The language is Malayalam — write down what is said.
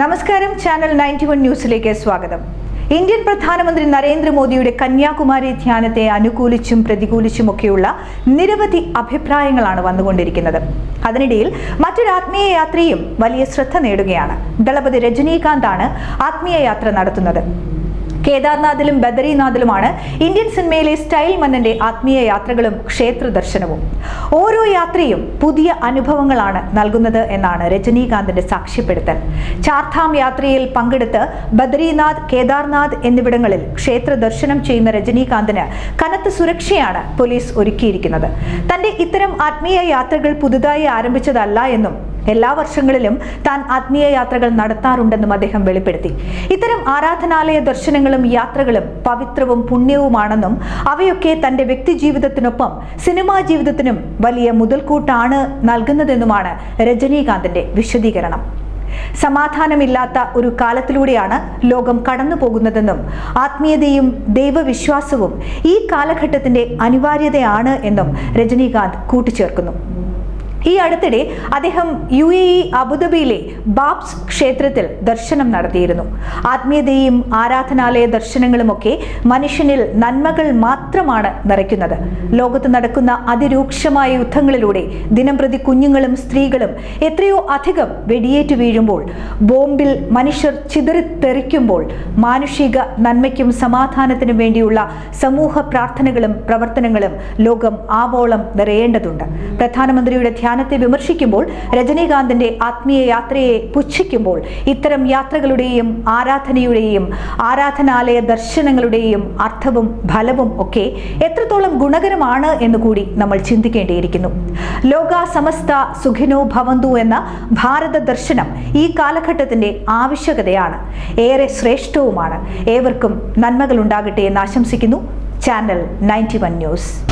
നമസ്കാരം ചാനൽ നയന്റി വൺ ന്യൂസിലേക്ക് സ്വാഗതം. ഇന്ത്യൻ പ്രധാനമന്ത്രി നരേന്ദ്രമോദിയുടെ കന്യാകുമാരി ധ്യാനത്തെ അനുകൂലിച്ചും പ്രതികൂലിച്ചും പ്രതികൂലിച്ചുമൊക്കെയുള്ള നിരവധി അഭിപ്രായങ്ങളാണ് വന്നുകൊണ്ടിരിക്കുന്നത്. അതിനിടയിൽ മറ്റൊരു ആത്മീയ യാത്രയും വലിയ ശ്രദ്ധ നേടുകയാണ്. ദളപതി രജനീകാന്താണ് ആത്മീയ യാത്ര നടത്തുന്നത്. കേദാർനാഥിലും ബദരീനാഥിലുമാണ് ഇന്ത്യൻ സിനിമയിലെ സ്റ്റൈൽ മന്നന്റെ ആത്മീയ യാത്രകളും ക്ഷേത്ര ദർശനവും. ഓരോ യാത്രയും പുതിയ അനുഭവങ്ങളാണ് നൽകുന്നത് എന്നാണ് രജനീകാന്തിന്റെ സാക്ഷ്യപ്പെടുത്തൽ. ചാർധാം യാത്രയിൽ പങ്കെടുത്ത് ബദരീനാഥ് കേദാർനാഥ് എന്നിവിടങ്ങളിൽ ക്ഷേത്ര ദർശനം ചെയ്യുന്ന രജനീകാന്തിന് കനത്ത സുരക്ഷയാണ് പോലീസ് ഒരുക്കിയിരിക്കുന്നത്. തന്റെ ഇത്തരം ആത്മീയ യാത്രകൾ പുതുതായി ആരംഭിച്ചതല്ല എന്നും എല്ലാ വർഷങ്ങളിലും താൻ ആത്മീയ യാത്രകൾ നടത്താറുണ്ടെന്നും അദ്ദേഹം വെളിപ്പെടുത്തി. ഇത്തരം ആരാധനാലയ ദർശനങ്ങളും യാത്രകളും പവിത്രവും പുണ്യവുമാണെന്നും അവയൊക്കെ തന്റെ വ്യക്തി ജീവിതത്തിനൊപ്പം സിനിമാ ജീവിതത്തിനും വലിയ മുതൽക്കൂട്ടാണ് നൽകുന്നതെന്നുമാണ് രജനീകാന്തിന്റെ വിശദീകരണം. സമാധാനമില്ലാത്ത ഒരു കാലത്തിലൂടെയാണ് ലോകം കടന്നു പോകുന്നതെന്നും ആത്മീയതയും ദൈവവിശ്വാസവും ഈ കാലഘട്ടത്തിന്റെ അനിവാര്യതയാണ് എന്നും രജനീകാന്ത് കൂട്ടിച്ചേർക്കുന്നു. ഈ അടുത്തിടെ അദ്ദേഹം യു എ ഇ അബുദാബിയിലെ ബാബ്സ് ക്ഷേത്രത്തിൽ ദർശനം നടത്തിയിരുന്നു. ആത്മീയതയും ആരാധനാലയ ദർശനങ്ങളുമൊക്കെ മനുഷ്യനിൽ നന്മകൾ മാത്രമാണ് നിറയ്ക്കുന്നത്. ലോകത്ത് നടക്കുന്ന അതിരൂക്ഷമായ യുദ്ധങ്ങളിലൂടെ ദിനംപ്രതി കുഞ്ഞുങ്ങളും സ്ത്രീകളും എത്രയോ അധികം വെടിയേറ്റ് വീഴുമ്പോൾ ബോംബിൽ മനുഷ്യർ ചിതറിത്തെറിക്കുമ്പോൾ മാനുഷിക നന്മയ്ക്കും സമാധാനത്തിനും വേണ്ടിയുള്ള സമൂഹ പ്രാർത്ഥനകളും പ്രവർത്തനങ്ങളും ലോകം ആവോളം നിറയേണ്ടതുണ്ട്. പ്രധാനമന്ത്രിയുടെ ധ്യാനത്തെ വിമർശിക്കുമ്പോൾ രജനീകാന്തിന്റെ ആത്മീയ യാത്രയെ പുച്ഛിക്കുമ്പോൾ ഇത്തരം യാത്രകളുടെയും ആരാധനയുടെയും ആരാധനാലയ ദർശനങ്ങളുടെയും അർത്ഥവും ഫലവും ഒക്കെ എത്രത്തോളം ഗുണകരമാണ് എന്ന് കൂടി നമ്മൾ ചിന്തിക്കേണ്ടിയിരിക്കുന്നു. ലോക സമസ്ത സുഖിനോ ഭവന്തു എന്ന ഭാരത ദർശനം ഈ കാലഘട്ടത്തിന്റെ ആവശ്യകതയാണ്. ഏറെ ശ്രേഷ്ഠവുമാണ്. ഏവർക്കും നന്മകൾ ഉണ്ടാകട്ടെ എന്ന് ആശംസിക്കുന്നു. Channel ninety news.